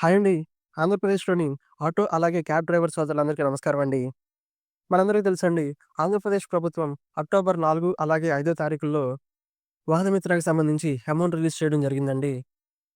Hi అండి. ఆంధ్రప్రదేశ్‌లోని auto అలాగే క్యాబ్ డ్రైవర్ సోదరులందరికీ నమస్కారం అండి. మనందరికీ తెలుసండి ఆంధ్రప్రదేశ్ ప్రభుత్వం అక్టోబర్ నాలుగు అలాగే ఐదో తారీఖుల్లో వాహనమిత్రకి సంబంధించి అమౌంట్ రిలీజ్ చేయడం జరిగిందండి.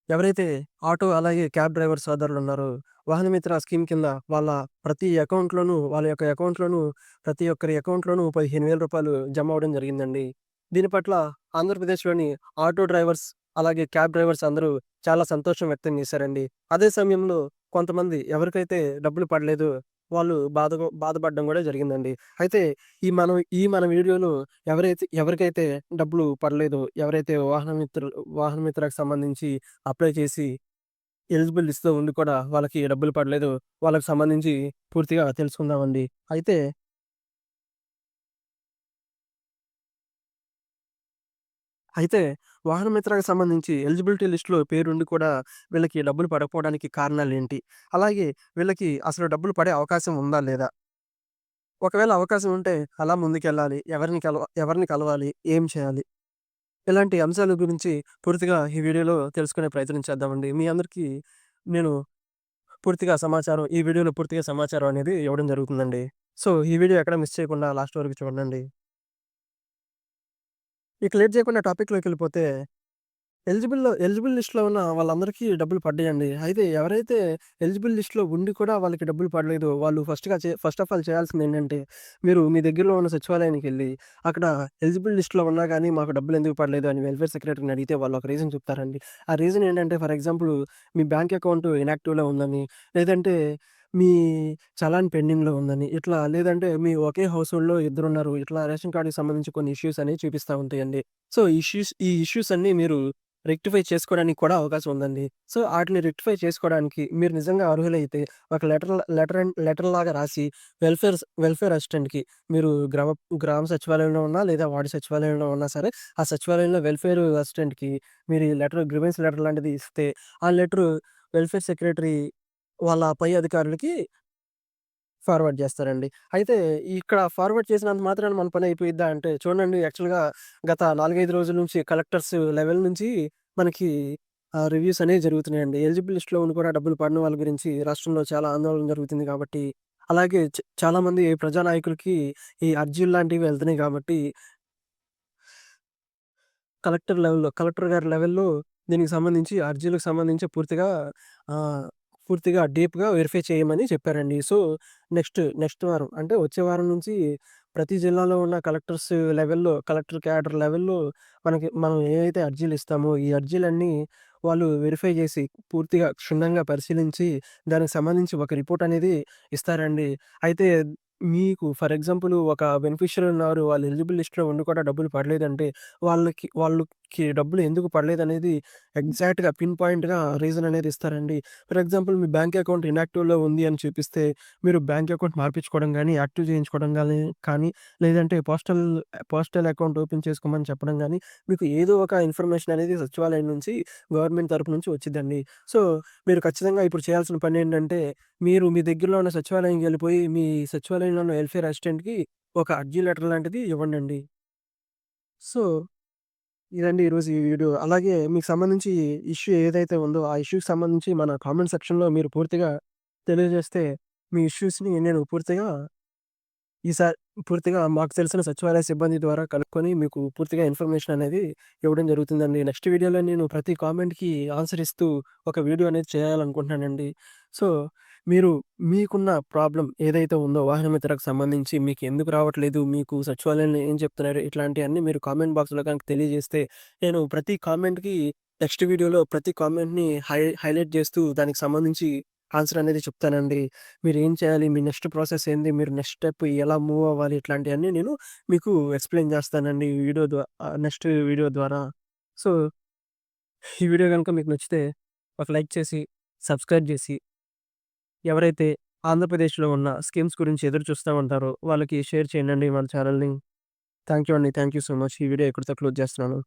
ఎవరైతే ఆటో అలాగే క్యాబ్ డ్రైవర్ సోదరులున్నారో వాహనమిత్ర స్కీమ్ కింద వాళ్ళ ప్రతి అకౌంట్‌లోనూ వాళ్ళ యొక్క అకౌంట్‌లోనూ ప్రతి ఒక్కరి అకౌంట్‌లోనూ పదిహేను వేల రూపాయలు జమ అవడం జరిగిందండి. దీని పట్ల ఆంధ్రప్రదేశ్‌లోని ఆటో డ్రైవర్స్ అలాగే క్యాబ్ డ్రైవర్స్ అందరూ చాలా సంతోషం వ్యక్తం చేశారండి. అదే సమయంలో కొంతమంది ఎవరికైతే డబ్బులు పడలేదో వాళ్ళు బాధ బాధపడడం కూడా జరిగిందండి. అయితే ఈ మనం ఈ మన వీడియోలో ఎవరైతే ఎవరికైతే డబ్బులు పడలేదో, ఎవరైతే వాహనమిత్రులు వాహనమిత్రకి సంబంధించి అప్లై చేసి ఎలిజిబుల్ లిస్ట్‌లో ఉండి కూడా వాళ్ళకి డబ్బులు పడలేదు వాళ్ళకి సంబంధించి పూర్తిగా తెలుసుకుందామండి. అయితే అయితే వాహనమిత్రకు సంబంధించి ఎలిజిబిలిటీ లిస్టులో పేరుండి కూడా వీళ్ళకి డబ్బులు పడకపోవడానికి కారణాలు ఏంటి అలాగే వీళ్ళకి అసలు డబ్బులు పడే అవకాశం ఉందా? లేదా? ఒకవేళ అవకాశం ఉంటే అలా ముందుకెళ్ళాలి? ఎవరిని కలవ ఎవరిని కలవాలి? ఏం చేయాలి? ఇలాంటి అంశాల గురించి పూర్తిగా ఈ వీడియోలో తెలుసుకునే ప్రయత్నం చేద్దామండి. మీ అందరికీ నేను పూర్తిగా సమాచారం ఈ వీడియోలో పూర్తిగా సమాచారం అనేది ఇవ్వడం జరుగుతుందండి. సో, ఈ వీడియో ఎక్కడ మిస్ చేయకుండా లాస్ట్ వరకు చూడండి. ఇక లేట్ చేయకుండా టాపిక్‌లోకెళ్ళిపోతే ఎలిజిబుల్‌లో ఎలిజిబుల్ లిస్ట్‌లో ఉన్న వాళ్ళందరికీ డబ్బులు పడ్డాయండి. అయితే ఎవరైతే ఎలిజిబుల్ లిస్ట్‌లో ఉండి కూడా వాళ్ళకి డబ్బులు పడలేదు వాళ్ళు ఫస్ట్‌గా చే ఫస్ట్ ఆఫ్ ఆల్ చేయాల్సింది ఏంటంటే మీరు మీ దగ్గరలో ఉన్న సచివాలయానికి వెళ్ళి అక్కడ ఎలిజిబుల్ లిస్ట్‌లో ఉన్నా కానీ మాకు డబ్బులు ఎందుకు పడలేదు అని వెల్ఫేర్ సెక్రటరీని అడిగితే వాళ్ళు ఒక రీజన్ చెప్తారండి. ఆ రీజన్ ఏంటంటే ఫర్ ఎగ్జాంపుల్ మీ బ్యాంక్ అకౌంట్ ఇన్యాక్టివ్లో ఉందని, లేదంటే మీ చలాన్ పెండింగ్‌లో ఉందని, ఇట్లా లేదంటే మీ ఒకే హౌస్‌హోల్డ్‌లో ఇద్దరున్నారు. ఇట్లా రేషన్ కార్డ్‌కి సంబంధించి కొన్ని ఇష్యూస్ అనేవి చూపిస్తా ఉంటాయండి. సో, ఇష్యూస్ ఈ ఇష్యూస్ అన్నీ మీరు రెక్టిఫై చేసుకోవడానికి కూడా అవకాశం ఉందండి. సో, ఆటిని రెక్టిఫై చేసుకోవడానికి మీరు నిజంగా అర్హులైతే ఒక లెటర్ లెటర్ అండ్ లెటర్‌లాగా రాసి వెల్ఫేర్ వెల్ఫేర్ అసిస్టెంట్‌కి మీరు గ్రామ గ్రామ సచివాలయంలో ఉన్నా లేదా వార్డు సచివాలయంలో ఉన్నా సరే, ఆ సచివాలయంలో వెల్ఫేర్ అసిస్టెంట్‌కి మీరు ఈ లెటర్ గ్రీవెన్స్ లెటర్ లాంటిది ఇస్తే, ఆ లెటరు వెల్ఫేర్ సెక్రటరీ వాళ్ళ పై అధికారులకి ఫార్వర్డ్ చేస్తారండి. అయితే ఇక్కడ ఫార్వర్డ్ చేసినంత మాత్రాన మన పని అయిపోయిద్దా అంటే చూడండి యాక్చువల్‌గా గత 4, 5 రోజుల నుంచి కలెక్టర్స్ లెవెల్ నుంచి మనకి రివ్యూస్ అనేవి జరుగుతున్నాయండి. ఎలిజిబుల్ లిస్ట్‌లో ఉండి కూడా డబ్బులు పడిన వాళ్ళ గురించి రాష్ట్రంలో చాలా ఆందోళన జరుగుతుంది కాబట్టి, అలాగే చ చాలామంది ప్రజానాయకులకి ఈ అర్జీలు లాంటివి వెళ్తున్నాయి కాబట్టి కలెక్టర్ లెవెల్‌లో కలెక్టర్ గారి లెవెల్‌లో దీనికి సంబంధించి అర్జీలకు సంబంధించి పూర్తిగా పూర్తిగా డీప్‌గా వెరిఫై చేయమని చెప్పారండి. సో, నెక్స్ట్ నెక్స్ట్ వారం అంటే వచ్చే వారం నుంచి ప్రతి జిల్లాలో ఉన్న కలెక్టర్స్ లెవెల్‌లో కలెక్టర్ క్యాడర్ లెవెల్‌లో మనకి మనం ఏవైతే అర్జీలు ఇస్తామో ఈ అర్జీలన్నీ వాళ్ళు వెరిఫై చేసి పూర్తిగా క్షుణ్ణంగా పరిశీలించి దానికి సంబంధించి ఒక రిపోర్ట్ అనేది ఇస్తారండి. అయితే మీకు ఫర్ ఎగ్జాంపుల్ ఒక బెనిఫిషియరీ ఉన్నారు. వాళ్ళు ఎలిజిబుల్ లిస్ట్‌లో ఉండి కూడా డబ్బులు పడలేదంటే వాళ్ళకి వాళ్ళు వాళ్ళకి డబ్బులు ఎందుకు పడలేదనేది ఎగ్జాక్ట్‌గా పిన్ పాయింట్‌గా రీజన్ అనేది ఇస్తారండి. ఫర్ ఎగ్జాంపుల్ మీ బ్యాంక్ అకౌంట్ ఇనాక్టివ్‌లో ఉంది అని చూపిస్తే మీరు బ్యాంక్ అకౌంట్ మార్పించుకోవడం గానీ, యాక్టివ్ చేయించుకోవడం గానీ కానీ లేదంటే పోస్టల్ పోస్టల్ అకౌంట్ ఓపెన్ చేసుకోమని చెప్పడం గానీ, మీకు ఏదో ఒక ఇన్ఫర్మేషన్ అనేది సచివాలయం నుంచి గవర్నమెంట్ తరపు నుంచి వచ్చిద్దండి. సో, మీరు ఖచ్చితంగా ఇప్పుడు చేయాల్సిన పనేంటంటే మీరు మీ దగ్గరలో ఉన్న సచివాలయంకి వెళ్ళిపోయి మీ సచివాలయంలో ఉన్న వెల్ఫేర్ అసిస్టెంట్‌కి ఒక అర్జీ లెటర్ లాంటిది ఇవ్వండండి. సో, ఇదండి ఈరోజు ఈ వీడియో. అలాగే మీకు సంబంధించి ఇష్యూ ఏదైతే ఉందో, ఆ ఇష్యూకి సంబంధించి మన కామెంట్ సెక్షన్‌లో మీరు పూర్తిగా తెలియజేస్తే, మీ ఇష్యూస్‌ని నేను పూర్తిగా ఈసారి పూర్తిగా మాకు తెలిసిన సచివాలయ సిబ్బంది ద్వారా కనుక్కొని మీకు పూర్తిగా ఇన్ఫర్మేషన్ అనేది ఇవ్వడం జరుగుతుందండి. నెక్స్ట్ వీడియోలో నేను ప్రతి కామెంట్‌కి ఆన్సర్ ఇస్తూ ఒక వీడియో అనేది చేయాలనుకుంటున్నానండి. సో, మీరు మీకున్న ప్రాబ్లం ఏదైతే ఉందో వాహనమిత్రకు సంబంధించి మీకు ఎందుకు రావట్లేదు, మీకు సచివాలయంలో ఏం చెప్తున్నారు, ఇట్లాంటివన్నీ మీరు కామెంట్ బాక్స్‌లో కనుక తెలియజేస్తే, నేను ప్రతి కామెంట్‌కి నెక్స్ట్ వీడియోలో ప్రతి కామెంట్‌ని హై హైలైట్ చేస్తూ దానికి సంబంధించి ఆన్సర్ అనేది చెప్తానండి. మీరు ఏం చేయాలి? మీ నెక్స్ట్ ప్రాసెస్ ఏంది? మీరు నెక్స్ట్ స్టెప్ ఎలా మూవ్ అవ్వాలి? ఇట్లాంటివన్నీ నేను మీకు ఎక్స్‌ప్లెయిన్ చేస్తానండి వీడియో ద్వారా నెక్స్ట్ వీడియో ద్వారా. సో, ఈ వీడియో కనుక మీకు నచ్చితే ఒక లైక్ చేసి, సబ్స్క్రైబ్ చేసి, ఎవరైతే ఆంధ్రప్రదేశ్‌లో ఉన్న స్కీమ్స్ గురించి ఎదురు చూస్తూ ఉంటారో వాళ్ళకి షేర్ చేయండి మన ఛానల్ని థ్యాంక్ యూ అండి. Thank you so much. ఈ వీడియో ఎక్కడితో క్లోజ్ చేస్తున్నాను.